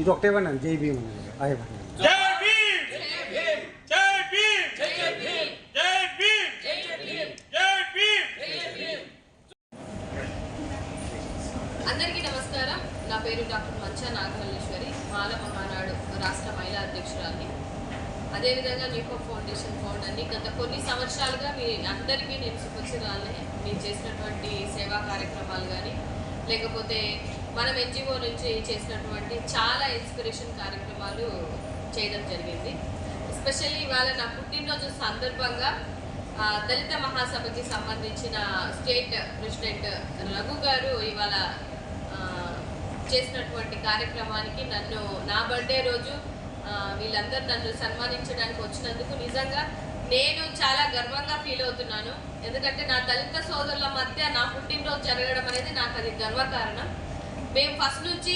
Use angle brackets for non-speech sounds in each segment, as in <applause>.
ఇది ఒకటే పడినాను జై భీమ్ అనేది అదే పడినాను జై భీమ్ జై భీమ్ జై భీమ్ జై భీమ్ జై భీమ్ అందరికీ నమస్కారం. నా పేరు డాక్టర్ మంచా నాగమల్లేశ్వరి మాల మహానాడు రాష్ట్ర మహిళా అధ్యక్షురాలిని. అదేవిధంగా నీకో ఫౌండేషన్ ఫౌండర్ని గత కొన్ని సంవత్సరాలుగా మీ అందరికీ నేను సుపరిచితాలని నేను చేసినటువంటి సేవా కార్యక్రమాలు కానీ లేకపోతే మనం ఎన్జిఓ నుంచి చేసినటువంటి చాలా ఇన్స్పిరేషన్ కార్యక్రమాలు చేయడం జరిగింది. ఎస్పెషల్లీ ఇవాళ నా పుట్టినరోజు సందర్భంగా దళిత మహాసభకి సంబంధించిన స్టేట్ ప్రెసిడెంట్ రఘు గారు ఇవాళ చేసినటువంటి కార్యక్రమానికి నన్ను నా బర్త్డే రోజు వీళ్ళందరూ నన్ను సన్మానించడానికి వచ్చినందుకు నిజంగా నేను చాలా గర్వంగా ఫీల్ అవుతున్నాను. ఎందుకంటే నా దళిత సోదరుల మధ్య నా పుట్టినరోజు జరగడం అనేది నాకు అది గర్వకారణం. మేము ఫస్ట్ నుంచి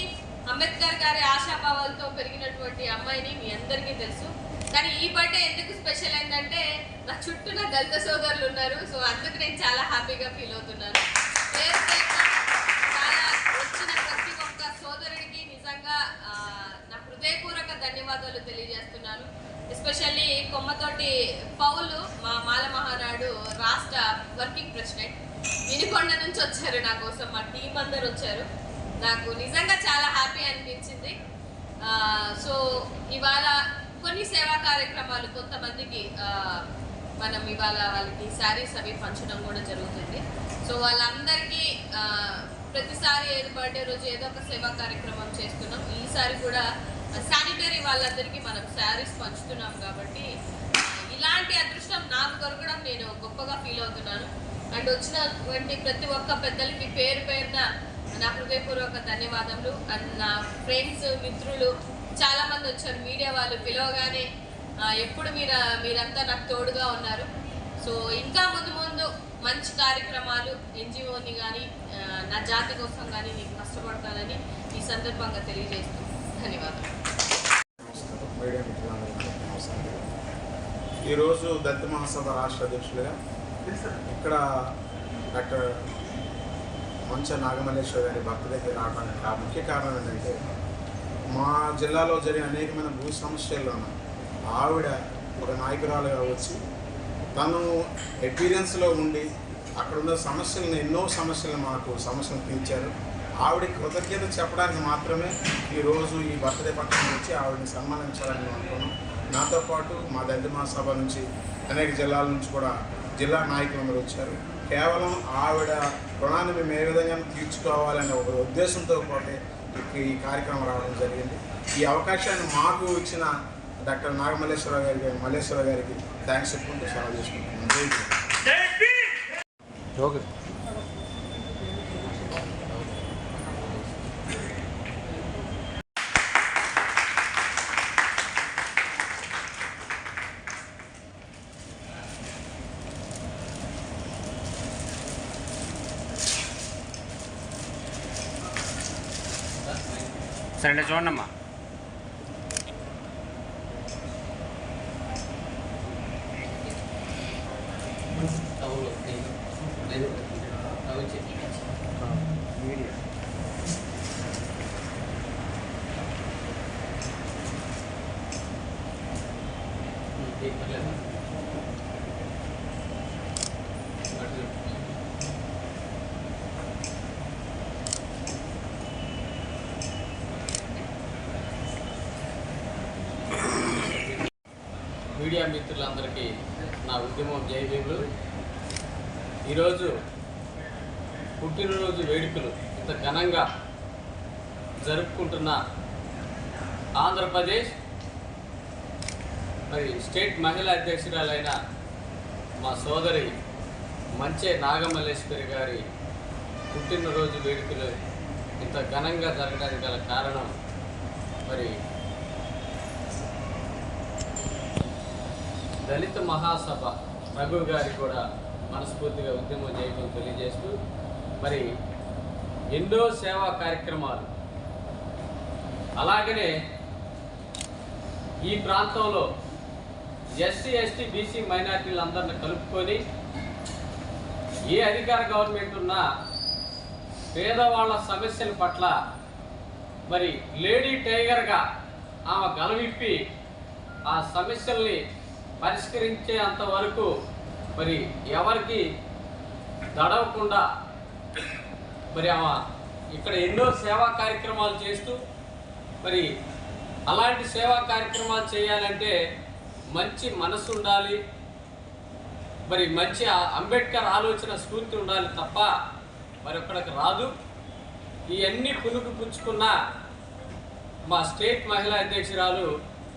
అంబేద్కర్ గారి ఆశాభావాలతో పెరిగినటువంటి అమ్మాయిని మీ అందరికీ తెలుసు. కానీ ఈ బర్త్డే ఎందుకు స్పెషల్ ఏంటంటే నా చుట్టూ నా దళిత సోదరులు ఉన్నారు సో అందుకు నేను చాలా హ్యాపీగా ఫీల్ అవుతున్నాను. చాలా వచ్చిన ప్రతి ఒక్క సోదరుడికి నిజంగా నా హృదయపూర్వక ధన్యవాదాలు తెలియజేస్తున్నాను. ఎస్పెషల్లీ కొమ్మతోటి పౌలు మా మాల మహానాడు రాష్ట్ర వర్కింగ్ ప్రెసిడెంట్. వినికొండ నుంచి వచ్చారు నా కోసం మా టీం అందరు వచ్చారు. నాకు నిజంగా చాలా హ్యాపీ అనిపించింది. సో ఇవాళ కొన్ని సేవా కార్యక్రమాలు కొంతమందికి మనం ఇవాళ వాళ్ళకి శారీస్ అవి పంచడం కూడా జరుగుతుంది. సో వాళ్ళందరికీ ప్రతిసారి ఏది బర్త్డే రోజు ఏదో ఒక సేవా కార్యక్రమం చేస్తున్నాం. ఈసారి కూడా శానిటరీ వాళ్ళందరికీ మనం శారీస్ పంచుతున్నాం కాబట్టి ఇలాంటి అదృష్టం నాకు దొరకడం నేను గొప్పగా ఫీల్ అవుతున్నాను. అండ్ వచ్చినటువంటి ప్రతి ఒక్క పెద్దలకి పేరు పేరున నా హృదయపూర్వక ధన్యవాదములు. నా ఫ్రెండ్స్ మిత్రులు చాలా మంది వచ్చారు. మీడియా వాళ్ళు పిలవగానే ఎప్పుడు మీరు మీరంతా నాకు తోడుగా ఉన్నారు. సో ఇంకా ముందు ముందు మంచి కార్యక్రమాలు ఎన్జిఓని కానీ నా జాతి కోసం కానీ నేను కష్టపడతానని ఈ సందర్భంగా తెలియజేస్తూ ధన్యవాదాలు ఈరోజు దత్త మహాసభ రాష్ట్ర అధ్యక్షులుగా ఇక్కడ డాక్టర్ మంచ నాగమల్లేశ్వర గారి భక్తి దగ్గర రావడానికి ఆ ముఖ్య కారణం ఏంటంటే మా జిల్లాలో జరిగిన అనేకమైన భూ సమస్యల్లోనూ ఆవిడ ఒక నాయకురాలుగా వచ్చి తను ఎక్స్పీరియన్స్లో ఉండి అక్కడ ఉన్న సమస్యలను ఎన్నో సమస్యలు మాకు సమస్యలు తీర్చారు. ఆవిడ కృతజ్ఞత చెప్పడానికి మాత్రమే ఈరోజు ఈ బర్త్డే పట్టణం వచ్చి ఆవిడని సన్మానించాలని మేము అనుకున్నాం. నాతో పాటు మా దళిత మహాసభ నుంచి అనేక జిల్లాల నుంచి కూడా జిల్లా నాయకులందరూ వచ్చారు. కేవలం ఆవిడ రుణాన్ని మేము ఏ విధంగా తీర్చుకోవాలనే ఒక ఉద్దేశంతో పాటు ఈ- ఈ కార్యక్రమం రావడం జరిగింది. ఈ అవకాశాన్ని మాకు ఇచ్చిన డాక్టర్ నాగమల్లేశ్వర గారికి మల్లేశ్వర గారికి థ్యాంక్స్ చెప్పుకుంటూ సెలవు చేసుకుంటున్నాను ఓకే సరే చూడమ్మా అవును నేను నేను అవి చెప్పి మీడియా పర్లేదు మీడియా మిత్రులందరికీ నా ఉద్యమం జై ఈరోజు పుట్టినరోజు వేడుకలు ఇంత ఘనంగా జరుపుకుంటున్న ఆంధ్రప్రదేశ్ మరి స్టేట్ మహిళా అధ్యక్షురాలైన మా సోదరి మంచే నాగమల్లేశ్వరి గారి పుట్టినరోజు వేడుకలు ఇంత ఘనంగా జరగడానికి గల కారణం మరి దళిత మహాసభ రఘు గారి కూడా మనస్ఫూర్తిగా ఉద్యమం చేయడం తెలియజేస్తూ మరి ఎన్నో సేవా కార్యక్రమాలు. అలాగనే ఈ ప్రాంతంలో ఎస్సీ ఎస్టీ బీసీ మైనార్టీలందరిని కలుపుకొని ఏ అధికార గవర్నమెంట్ ఉన్నా పేదవాళ్ళ సమస్యల పట్ల మరి లేడీ టైగర్గా ఆమె గలవిప్పి ఆ సమస్యల్ని పరిష్కరించేంత వరకు మరి ఎవరికి దడవకుండా మరి ఆమె ఇక్కడ ఎన్నో సేవా కార్యక్రమాలు చేస్తూ మరి అలాంటి సేవా కార్యక్రమాలు చేయాలంటే మంచి మనసు ఉండాలి. మరి మంచి అంబేద్కర్ ఆలోచన స్ఫూర్తి ఉండాలి తప్ప మరి ఒక్కడికి రాదు. ఇవన్నీ పులుగు పుచ్చుకున్న మా స్టేట్ మహిళా అధ్యక్షురాలు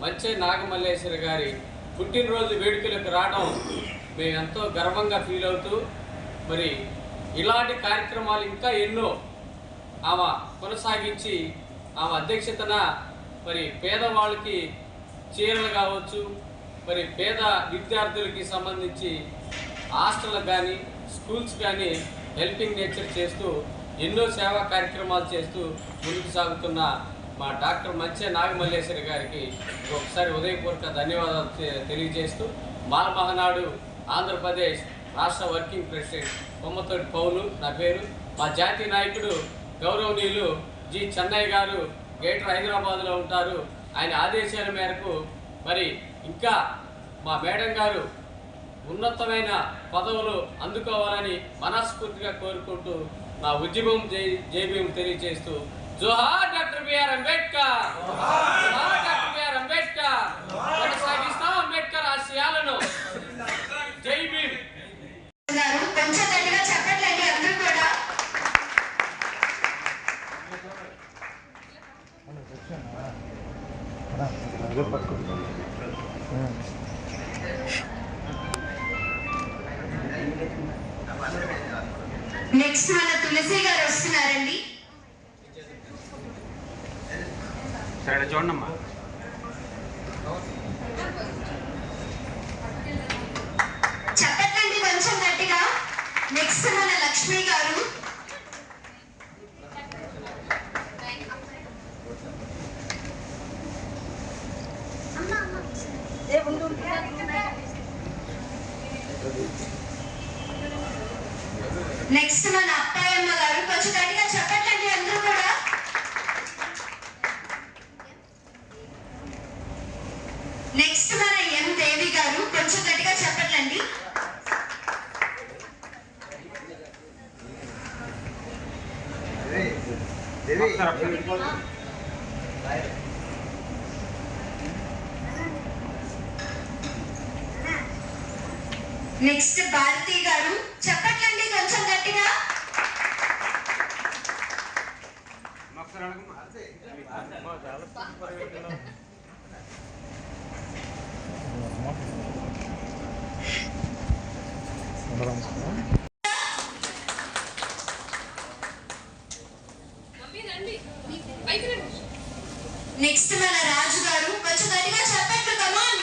మంచే నాగమల్లేశ్వరి గారి పుట్టినరోజు వేడుకలకు రావడం మేము ఎంతో గర్వంగా ఫీల్ అవుతూ మరి ఇలాంటి కార్యక్రమాలు ఇంకా ఎన్నో ఆమె కొనసాగించి ఆమె అధ్యక్షతన మరి పేదవాళ్ళకి చీరలు కావచ్చు మరి పేద విద్యార్థులకి సంబంధించి హాస్టళ్ళకు కానీ స్కూల్స్ కానీ హెల్పింగ్ నేచర్ చేస్తూ ఎన్నో సేవా కార్యక్రమాలు చేస్తూ ముందుకు సాగుతున్న మా డాక్టర్ మంచి నాగమల్లేశ్వరి గారికి ఒకసారి ఉదయపూర్వక ధన్యవాదాలు తెలియజేస్తూ మాలమహనాడు ఆంధ్రప్రదేశ్ రాష్ట్ర వర్కింగ్ ప్రెసిడెంట్ బొమ్మతోటి పౌలు నా పేరు. మా జాతీయ నాయకుడు గౌరవనీయులు జి చెన్నయ్య గారు గ్రేటర్ హైదరాబాద్లో ఉంటారు. ఆయన ఆదేశాల మేరకు మరి ఇంకా మా మేడం గారు ఉన్నతమైన పదవులు అందుకోవాలని మనస్ఫూర్తిగా కోరుకుంటూ నా ఉద్యమం జై జైభీం తెలియజేస్తూ జోహార్ డాక్టర్ బిఆర్ అంబేద్కర్. జోహార్ డాక్టర్ బిఆర్ అంబేద్కర్. కొనసాగిస్తాం అంబేద్కర్ ఆశయాలను. జై భీమ్. కొంచెం గట్టిగా చెప్పట్లండి అందరూ కూడా. నెక్స్ట్ మన తులసి గారు సరే చూడమ్మా చెప్పట్లండి కొంచెం గట్టిగా నెక్స్ట్ మన లక్ష్మి గారు నెక్స్ట్ మన అప్పాయమ్మ గారు కొంచెం గట్టిగా చెప్పట్లండి అందరూ కూడా నెక్స్ట్ మన ఎం దేవి గారు కొంచెం గట్టిగా చెప్పట్లండి నెక్స్ట్ భారతి గారు చెప్పట్లండి కొంచెం గట్టిగా. ఒకసారి అడగమ్మా మమ్మీ రండి పైకి రండి నెక్స్ట్ మన రాజు గారు కొంచెం గట్టిగా చెప్పట్లు come on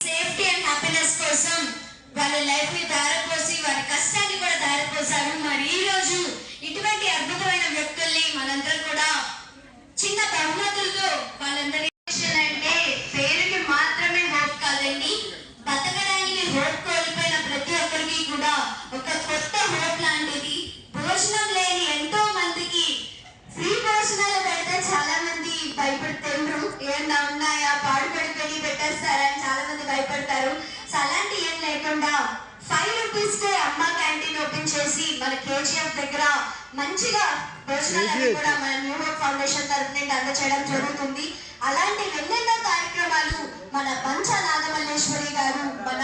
safety and happiness కోసం వాళ్ళ లైఫ్ని దారపోసి వారి కష్టాన్ని కూడా దారపోసారు. మరి ఈ రోజు ఇటువంటి అద్భుతమైన వ్యక్తుల్ని మనందరం కూడా చిన్న బహుమతులతో వాళ్ళందరినీ భయపడతారు. సో అలాంటి ఏం లేకుండా ఫైవ్ రూపీస్ కే అమ్మ క్యాంటీన్ ఓపెన్ చేసి మన కేజీఎఫ్ దగ్గర మంచిగా భోజనాలు కూడా మన న్యూ హోప్ ఫౌండేషన్ తరఫు నుండి అందచేయడం జరుగుతుంది. అలాంటి ఎన్నెన్నో కార్యక్రమాలు మన పంచ నాగమల్లేశ్వరి గారు మన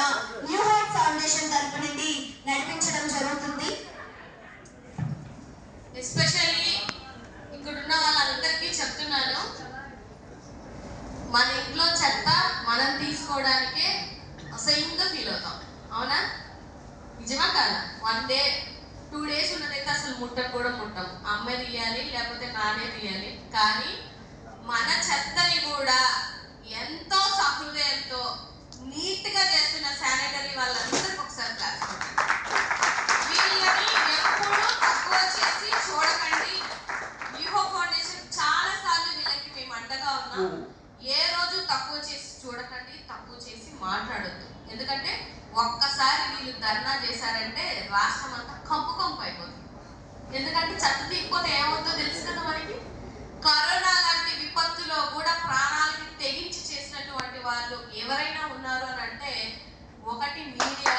న్యూ హోప్ ఫౌండేషన్ తరఫు నుండి నడిపించడం జరుగుతుంది. ఎస్పెషల్లీ ఇక్కడున్న వాళ్ళందరికీ చెప్తున్నాను. మన ఇంట్లో చెత్త మనం తీసుకోవడానికే అసహ్యంగా ఫీల్ అవుతాం. అవునా? నిజమా కాదా? వన్ డే టూ డేస్ ఉన్నదైతే అసలు ముట్టకు కూడా ముట్టం అమ్మే తీయాలి లేకపోతే నానే తీయాలి. కానీ మన చెత్తని కూడా ఎంతో సహృదయంతో నీట్గా చేస్తున్న శానిటరీ వాళ్ళందరికీ ఒకసారి క్లాస్ వీళ్ళని తక్కువ చేసి చూడకండి. యూహో ఫౌండేషన్ చాలా సార్లు వీళ్ళకి మేము అండగా ఉన్నాం. ఏ రోజు తక్కువ చేసి చూడకండి తక్కువ చేసి మాట్లాడద్దు. ఎందుకంటే ఒక్కసారి వీళ్ళు ధర్నా చేశారంటే రాష్ట్రం అంతా కంపు కంపు అయిపోతుంది. ఎందుకంటే చెత్త తీయకపోతే ఏమవుతుందో తెలుసు కదా మనకి? కరోనా లాంటి విపత్తులో కూడా ప్రాణాలకి తెగించి చేసినటువంటి వాళ్ళు ఎవరైనా ఉన్నారు అని అంటే ఒకటి మీడియా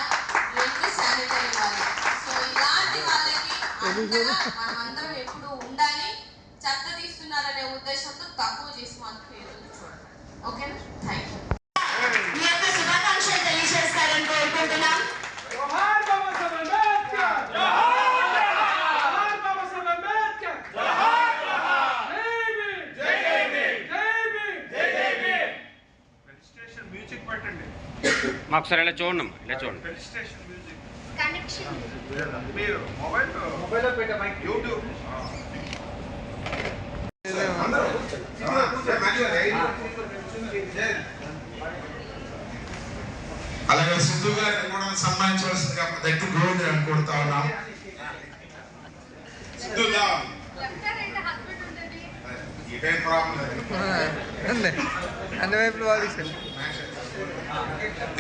రెండు శానిటరీ వాళ్ళు. సో ఇలాంటి వాళ్ళకి మనమందరం మనం అందరం ఎప్పుడు ఉండాలి. చెత్త తీస్తున్నారనే ఉద్దేశంతో తక్కువ చేసి మాత్రం ఓకేనా థ్యాంక్ యూ మీ యొక్క శుభాకాంక్షలు తెలియజేస్తారని కోరుకుంటున్నాం. ఇలా చూడండి అమ్మా ఇలా చూడండి. రిజిస్ట్రేషన్ మ్యూజిక్ కనెక్షన్ మీరు మొబైల్ మొబైల్లో పెట్టే మైక్. యూట్యూబ్ అలాగే సిద్ధు గారిని కూడా సన్మానించవలసిందిగా దగ్గర గోవింద్ కోరుతా ఉన్నాం సిద్ధు. ఇదేం ప్రాబ్లం. అన్ని వైపులు వాదిస్తారు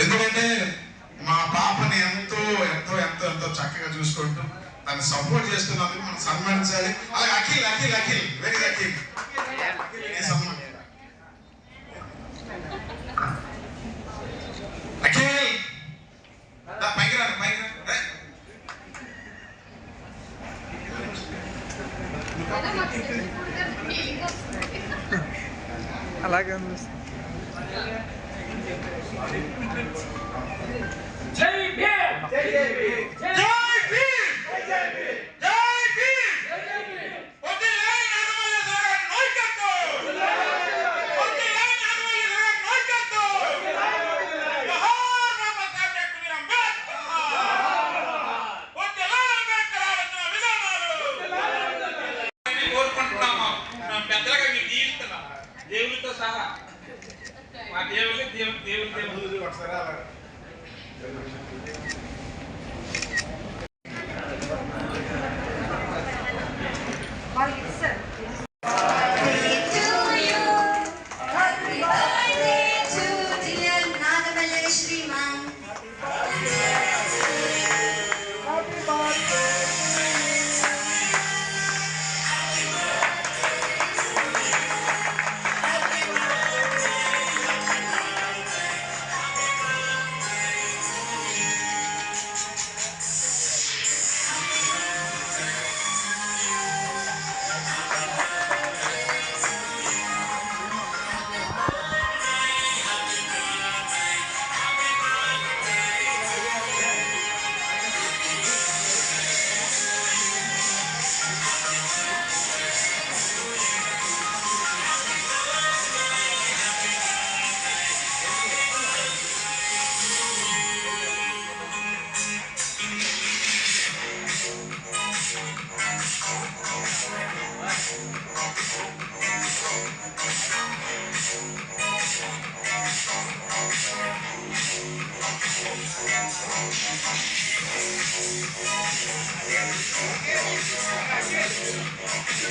ఎందుకంటే మా పాపని ఎంతో ఎంతో ఎంతో ఎంతో చక్కగా చూసుకుంటూ దాన్ని సపోర్ట్ చేస్తున్నందుకు మనం సన్మానించాలి అలాగే అఖిల్ అఖిల్ అఖిల్ వెరీ అఖిల్ <laughs> అలాగే ఉంది. జై భీమ్! జై భీమ్! జై భీమ్! జై భీమ్ జై భీమ్ జై భీమ్ వదిలేయ్ నడవలే సాగర్ నాయకత్వం. వదిలేయ్ నడవలే సాగర్ నాయకత్వం. జోహార్ బాబాసాహెబ్ డాక్టర్ బిఆర్ అంబేద్కర్. వదిలేయ్ అంబేద్కర్ ఆలోచన విధానాలు. అని కోరుకుంటున్నాము మా పెద్దలుగా మీకు దీవిస్తున్నాం దేవునితో సహా మా దేవుని దేవుడు దేవుడు దేవుడు ఒకసారి అలా.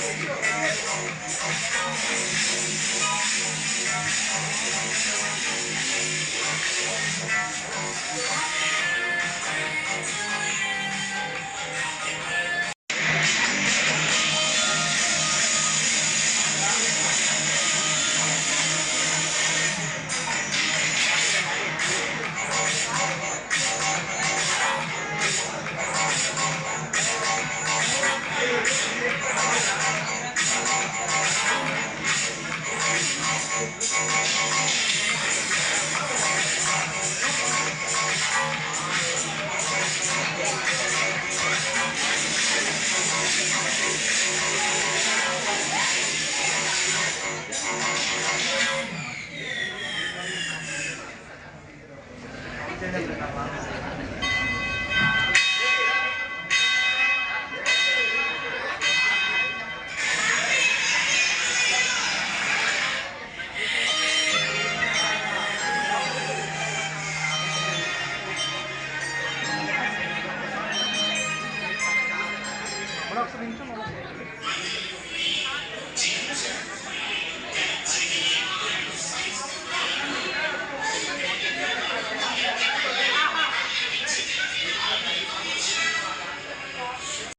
చేయండి